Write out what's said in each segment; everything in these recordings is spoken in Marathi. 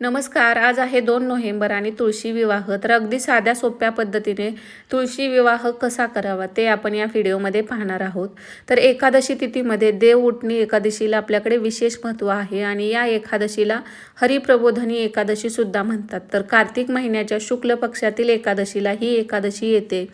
नमस्कार आज आहे दोन नोव्हेंबर आणि तुळशी विवाह. तर अगदी साध्या सोप्या पद्धतीने तुळशी विवाह कसा करावा ते आपण या व्हिडिओमध्ये पाहणार आहोत. तर एकादशी तिथीमध्ये देव उठणी एकादशीला आपल्याकडे विशेष महत्त्व आहे आणि या एकादशीला हरिप्रबोधनी एकादशीसुद्धा म्हणतात. तर कार्तिक महिन्याच्या शुक्ल पक्षातील एकादशीला ही एकादशी येते.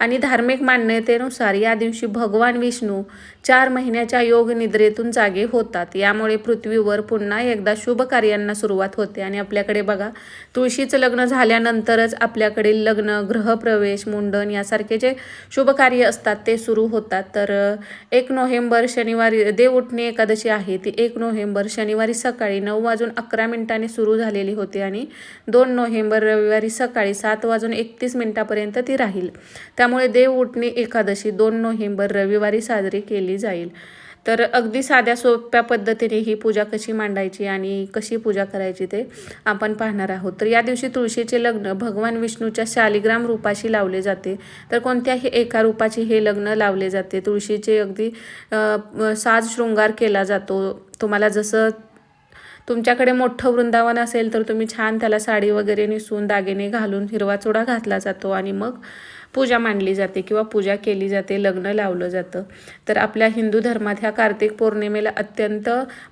आणि धार्मिक मान्यतेनुसार या दिवशी भगवान विष्णू चार महिन्याच्या योग निद्रेतून जागे होतात. यामुळे पृथ्वीवर पुन्हा एकदा शुभ कार्यांना सुरुवात होते. आणि आपल्याकडे बघा तुळशीचं लग्न झाल्यानंतरच आपल्याकडे लग्न गृहप्रवेश मुंडन यासारखे जे शुभ कार्य असतात ते सुरू होतात. तर एक नोव्हेंबर शनिवारी देव उठणे एकादशी आहे. ती एक नोव्हेंबर शनिवारी सकाळी नऊ वाजून अकरा मिनिटांनी सुरू झालेली होती आणि दोन नोव्हेंबर रविवारी सकाळी सात वाजून एकतीस मिनिटापर्यंत ती राहील. त्यामुळे देव उठणी एकादशी दोन नोव्हेंबर रविवारी साजरी केली जाईल. तर अगदी साध्या सोप्या पद्धतीने ही पूजा कशी मांडायची आणि कशी पूजा करायची ते आपण पाहणार आहोत. तर या दिवशी तुळशीचे लग्न भगवान विष्णूच्या शालिग्राम रूपाशी लावले जाते. तर कोणत्याही एका रूपाची हे लग्न लावले जाते. तुळशीचे अगदी साज शृंगार केला जातो. तुम्हाला जसं तुमच्याकडे मोठं वृंदावन असेल तर तुम्ही छान त्याला साडी वगैरे नेसून दागिने घालून हिरवा चुडा घातला जातो आणि मग पूजा मांडली जाते किंवा पूजा केली जाते लग्न लावलं जातं. तर आपल्या हिंदू धर्मात ह्या कार्तिक पौर्णिमेला अत्यंत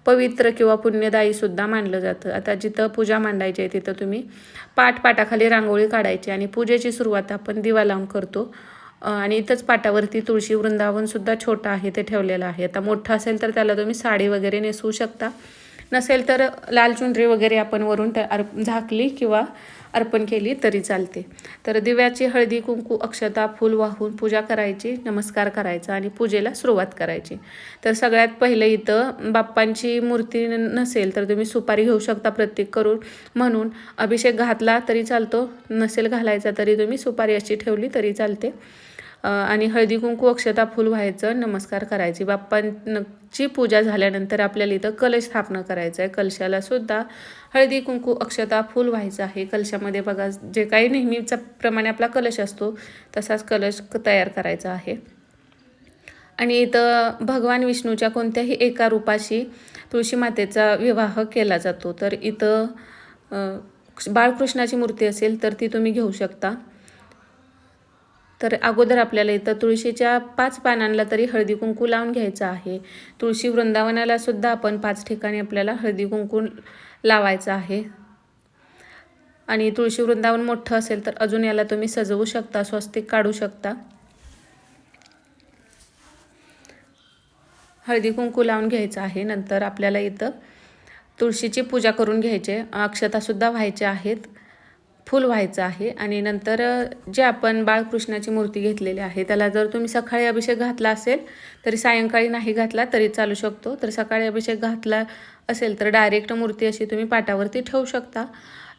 पवित्र किंवा पुण्यदायीसुद्धा मानलं जातं. आता जिथं पूजा मांडायची आहे तिथं तुम्ही पाट पाटाखाली रांगोळी काढायची आणि पूजेची सुरुवात आपण दिवा लावून करतो आणि इथंच पाटावरती तुळशी वृंदावनसुद्धा छोटं आहे ते ठेवलेलं आहे. आता मोठं असेल तर त्याला तुम्ही साडी वगैरे नेसवू शकता. नसेल तर लाल चुनरी वगैरे आपण वरून त्या अर्प झाकली किंवा अर्पण केली तरी चालते. तर दिव्याची हळदी कुंकू अक्षता फूल वाहून पूजा करायची नमस्कार करायचा आणि पूजेला सुरुवात करायची. तर सगळ्यात पहिलं इथं बाप्पांची मूर्ती नसेल तर तुम्ही सुपारी घेऊ शकता प्रत्येक करून. म्हणून अभिषेक घातला तरी चालतो नसेल घालायचा तरी तुम्ही सुपारी अशी ठेवली तरी चालते. आणि हळदी कुंकू अक्षता फुल व्हायचं नमस्कार करायची. बाप्पांची पूजा झाल्यानंतर आपल्याला इथं कलश स्थापना करायचं आहे. कलशाला सुद्धा हळदी कुंकू अक्षता फुल व्हायचं आहे. कलशामध्ये बघा जे काही नेहमीचा प्रमाणे आपला कलश असतो तसाच कलश तयार करायचा आहे. आणि इथं भगवान विष्णूच्या कोणत्याही एका रूपाशी तुळशी मातेचा विवाह केला जातो. तर इथं बाळकृष्णाची मूर्ती असेल तर ती तुम्ही घेऊ शकता. तर अगोदर आपल्याला इथं तुळशीच्या पाच पानांना तरी हळदी कुंकू लावून घ्यायचं आहे. तुळशी वृंदावनाला सुद्धा आपण पाच ठिकाणी आपल्याला हळदी कुंकू लावायचं आहे. आणि तुळशी वृंदावन मोठं असेल तर अजून याला तुम्ही सजवू शकता स्वस्तिक काढू शकता. हळदी कुंकू लावून घ्यायचं आहे. नंतर आपल्याला इथं तुळशीची पूजा करून घ्यायचे. अक्षतासुद्धा व्हायच्या आहेत. फुल व्हायचं आहे आणि नंतर जे आपण बाळकृष्णाची मूर्ती घेतलेली आहे त्याला जर तुम्ही सकाळी अभिषेक घातला असेल तरी सायंकाळी नाही घातला तरी चालू शकतो. तर सकाळी अभिषेक घातला असेल तर डायरेक्ट मूर्ती अशी तुम्ही पाटावरती ठेवू शकता.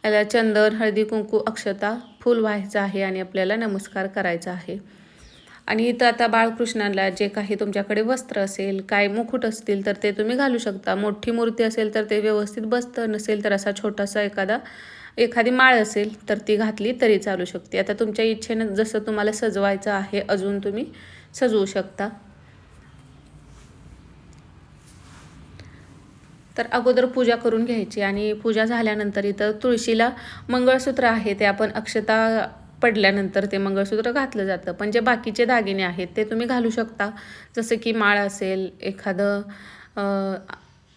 याला चंदन हळदी कुंकू अक्षता फुल व्हायचं आहे आणि आपल्याला नमस्कार करायचा आहे. आणि इथं आता बाळकृष्णाला जे काही तुमच्याकडे वस्त्र असेल काय मुकुट असतील तर ते तुम्ही घालू शकता. मोठी मूर्ती असेल तर ते व्यवस्थित बसतं नसेल तर असा छोटासा एखादा एखादी माळ असेल तर ती घातली तरी चालू शकते. आता तुमच्या इच्छेनं जसं तुम्हाला सजवायचं आहे अजून तुम्ही सजवू शकता. तर अगोदर पूजा करून घ्यायची आणि पूजा झाल्यानंतर इथं तुळशीला मंगळसूत्र आहे ते आपण अक्षता पडल्यानंतर ते मंगळसूत्र घातलं जातं. पण जे बाकीचे दागिने आहेत ते तुम्ही घालू शकता. जसं की माळ असेल एखादं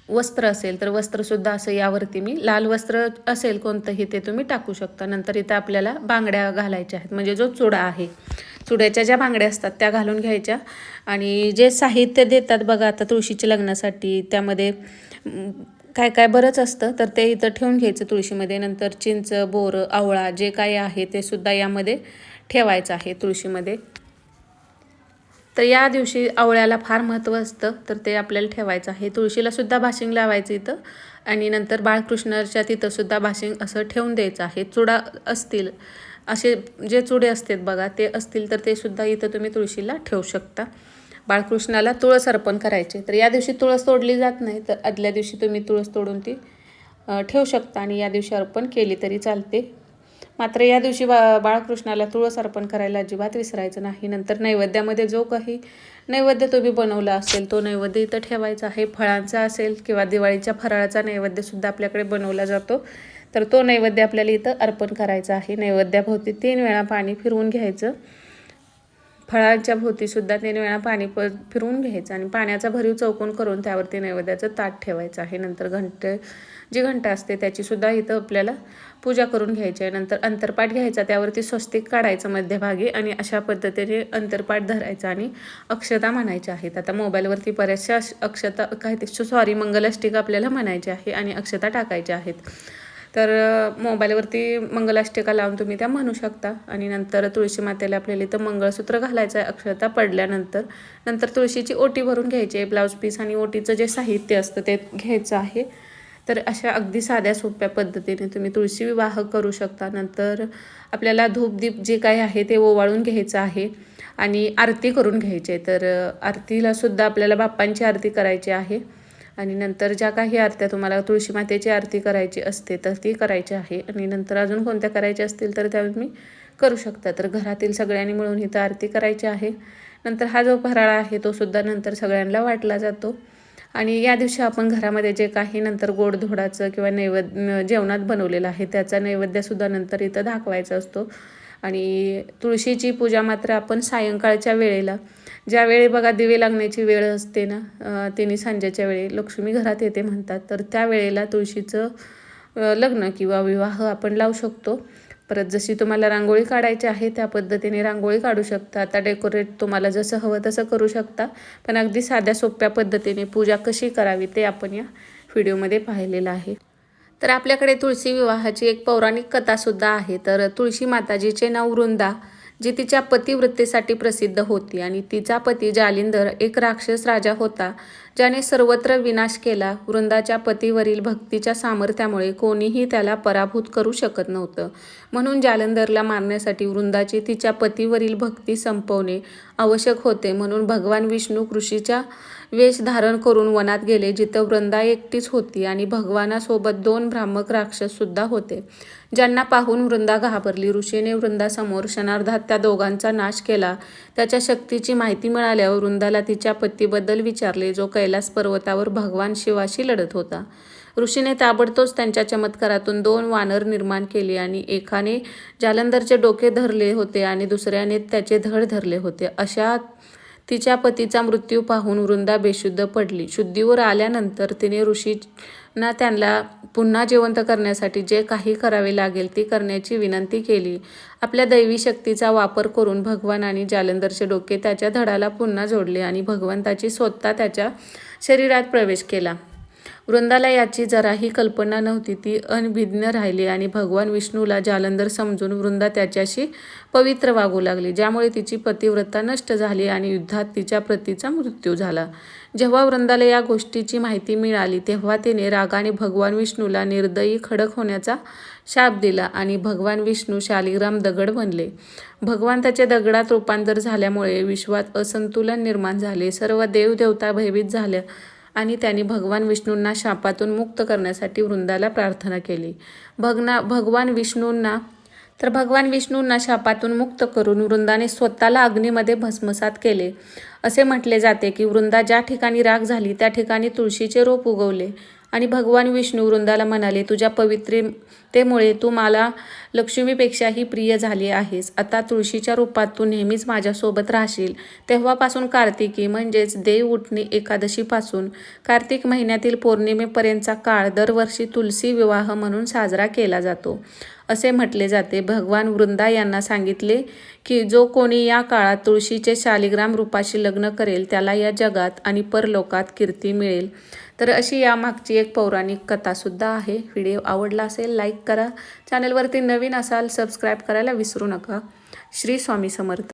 वस्त्र असेल तर वस्त्रसुद्धा असं यावरती मी लाल वस्त्र असेल कोणतंही ते तुम्ही टाकू शकता. नंतर इथं आपल्याला बांगड्या घालायच्या आहेत. म्हणजे जो चुडा आहे. चुड्याच्या ज्या बांगड्या असतात त्या घालून घ्यायच्या. आणि जे साहित्य देतात बघा आता तुळशीच्या लग्नासाठी त्यामध्ये काय काय बरंच असतं तर ते इथं ठेवून घ्यायचं तुळशीमध्ये. नंतर चिंच बोरं आवळा जे काही आहे ते सुद्धा यामध्ये ठेवायचं आहे तुळशीमध्ये. तर या दिवशी आवळ्याला फार महत्त्व असतं तर ते आपल्याला ठेवायचं आहे. तुळशीला सुद्धा भाशिंग लावायचं इथं. आणि नंतर बाळकृष्णाच्या तिथं सुद्धा भाशिंग असं ठेवून द्यायचं आहे. चुडा असतील असे जे चुडे असतात बघा ते असतील तर ते सुद्धा इथं तुम्ही तुळशीला ठेवू शकता. बाळकृष्णाला तुळस अर्पण करायचे. तर या दिवशी तुळस तोडली जात नाही तर आदल्या दिवशी तुम्ही तुळस तोडून ती ठेवू शकता आणि या दिवशी अर्पण केली तरी चालते. मात्र या दिवशी बा बाळकृष्णाला तुळस अर्पण करायला अजिबात विसरायचं नाही. नंतर नैवेद्यामध्ये जो काही नैवेद्य तुम्ही बनवला असेल तो नैवेद्य इथं ठेवायचा आहे. फळांचा असेल किंवा दिवाळीच्या फराळाचा नैवेद्यसुद्धा आपल्याकडे बनवला जातो. तर तो नैवेद्य आपल्याला इथं अर्पण करायचा आहे. नैवेद्याभोवती तीन वेळा पाणी फिरवून घ्यायचं. फळांच्या भोवतीसुद्धा तीन वेळा पाणी प फिरवून घ्यायचं आणि पाण्याचा भरीव चौकोन करून त्यावरती नैवेद्याचं ताट ठेवायचं आहे. नंतर घंटे जी घंटा असते त्याचीसुद्धा इथं आपल्याला पूजा करून घ्यायची आहे. नंतर अंतरपाठ घ्यायचा त्यावरती स्वस्तिक काढायचं मध्यभागी आणि अशा पद्धतीने अंतरपाठ धरायचा आणि अक्षता म्हणायच्या आहेत. आता मोबाईलवरती बऱ्याचशा अक्षता काय ते सॉरी मंगलाष्टिक आपल्याला म्हणायची आहे आणि अक्षता टाकायच्या आहेत. तर मोबाईलवरती मंगलाष्टिका लावून तुम्ही त्या म्हणू शकता आणि नंतर तुळशी मातेला आपल्याला इथं मंगळसूत्र घालायचं आहे. अक्षता पडल्यानंतर नंतर तुळशीची ओटी भरून घ्यायची आहे. ब्लाऊज पीस आणि ओटीचं जे साहित्य असतं ते घ्यायचं आहे. तर अशा अगदी साध्या सोप्या पद्धतीने तुम्ही तुळशी विवाह करू शकता. नंतर आपल्याला धूपदीप जे काही आहे ते ओवाळून घ्यायचं आहे आणि आरती करून घ्यायची आहे. तर आरतीलासुद्धा आरतीला सुद्धा आपल्याला बाप्पांची आरती करायची आहे आणि नंतर ज्या काही आरत्या तुम्हाला तुळशी मातेची आरती करायची असते तर ती करायची आहे. आणि नंतर अजून कोणत्या करायच्या असतील तर त्या तुम्ही करू शकता. तर घरातील सगळ्यांनी मिळून इथं आरती करायची आहे. नंतर हा जो फराळा आहे तो सुद्धा नंतर सगळ्यांना वाटला जातो. आणि या दिवशी आपण घरामध्ये जे काही नंतर गोडधोडाचं किंवा नैवेद्य जेवणात बनवलेलं आहे त्याचा नैवेद्यसुद्धा नंतर इथं दाखवायचा असतो. आणि तुळशीची पूजा मात्र आपण सायंकाळच्या वेळेला ज्यावेळी बघा दिवे लागण्याची वेळ असते ना तिने सांजेच्या वेळी लक्ष्मी घरात येते म्हणतात तर त्यावेळेला तुळशीचं लग्न किंवा विवाह आपण लावू शकतो. परत जशी तुम्हाला रांगोळी काढायची आहे त्या पद्धतीने रांगोळी काढू शकता. आता डेकोरेट तुम्हाला जसं हवं तसं करू शकता. पण अगदी साध्या सोप्या पद्धतीने पूजा कशी करावी ते आपण या व्हिडिओमध्ये पाहिलेलं आहे. तर आपल्याकडे तुळशी विवाहाची एक पौराणिक कथासुद्धा आहे. तर तुळशी माताजीचे नाव वृंदा जी तिच्या पतिवृत्तीसाठी प्रसिद्ध होती आणि तिचा पती जालिंदर एक राक्षस राजा होता ज्याने सर्वत्र विनाश केला. वृंदाच्या पतीवरील भक्तीच्या सामर्थ्यामुळे कोणीही त्याला पराभूत करू शकत नव्हतं. म्हणून जालंधरला मारण्यासाठी वृंदाची तिच्या पतीवरील भक्ती संपवणे आवश्यक होते. म्हणून भगवान विष्णू कृषीच्या वेश धारण करून वनात गेले जिथं वृंदा एकटीच होती आणि भगवानासोबत दोन भ्रामक राक्षस सुद्धा होते. ज्यांना पाहून वृंदा घाबरली. ऋषीने वृंदासमोर क्षणार्धात त्या दोघांचा नाश केला. त्याच्या शक्तीची माहिती मिळाल्यावर वृंदाला तिच्या पतीबद्दल विचारले जो कैलास पर्वतावर भगवान शिवाशी लढत होता. ऋषीने ताबडतोच त्यांच्या चमत्कारातून दोन वानर निर्माण केले आणि एकाने जालंधरचे डोके धरले होते आणि दुसऱ्याने त्याचे धड धरले होते. अशा तिच्या पतीचा मृत्यू पाहून वृंदा बेशुद्ध पडली. शुद्धीवर आल्यानंतर तिने ऋषींना त्यांना पुन्हा जिवंत करण्यासाठी जे काही करावे लागेल ती करण्याची विनंती केली. आपल्या दैवी शक्तीचा वापर करून भगवान आणि जालंधरचे डोके त्याच्या धडाला पुन्हा जोडले आणि भगवंताची स्वतः त्याच्या शरीरात प्रवेश केला. वृंदाला याची जराही कल्पना नव्हती. ती अनभिज्ञ राहिली आणि भगवान विष्णूला जालंधर समजून वृंदा त्याच्याशी पवित्र वागू लागली. ज्यामुळे तिची पतिव्रता नष्ट झाली आणि युद्धात तिच्या पतीचा मृत्यू झाला. जेव्हा वृंदाला या गोष्टीची माहिती मिळाली तेव्हा तिने रागाने भगवान विष्णूला निर्दयी खडक होण्याचा शाप दिला आणि भगवान विष्णू शालिग्राम दगड बनले. भगवान त्याचे दगडात रूपांतर झाल्यामुळे विश्वात असंतुलन निर्माण झाले. सर्व देवदेवता भयभीत झाल्या. आणि त्यांनी भगवान विष्णूंना शापातून मुक्त करण्यासाठी वृंदाला प्रार्थना केली. भगना भगवान विष्णूंना तर भगवान विष्णूंना शापातून मुक्त करून वृंदाने स्वतःला अग्नीमध्ये भस्मसात केले. असे म्हटले जाते की वृंदा ज्या ठिकाणी राग झाली त्या ठिकाणी तुळशीचे रोप उगवले. आणि भगवान विष्णू वृंदाला म्हणाले तुझ्या पवित्रतेमुळे तू मला लक्ष्मीपेक्षाही प्रिय झाली आहेस. आता तुळशीच्या रूपात तू नेहमीच माझ्यासोबत राहशील. तेव्हापासून कार्तिकी म्हणजेच देव उठणी एकादशीपासून कार्तिक महिन्यातील पौर्णिमेपर्यंतचा काळ दरवर्षी तुलसी विवाह म्हणून साजरा केला जातो. असे म्हटले जाते. भगवान वृंदा यांना सांगितले की जो कोणी या काळात तुळशीचे शालिग्राम रूपाशी लग्न करेल त्याला या जगात आणि परलोकात कीर्ती मिळेल. तर अशी यामागची एक पौराणिक कथासुद्धा आहे. व्हिडिओ आवडला असेल लाईक करा. चॅनलवरती नवीन असाल सबस्क्राईब करायला विसरू नका. श्री स्वामी समर्थ.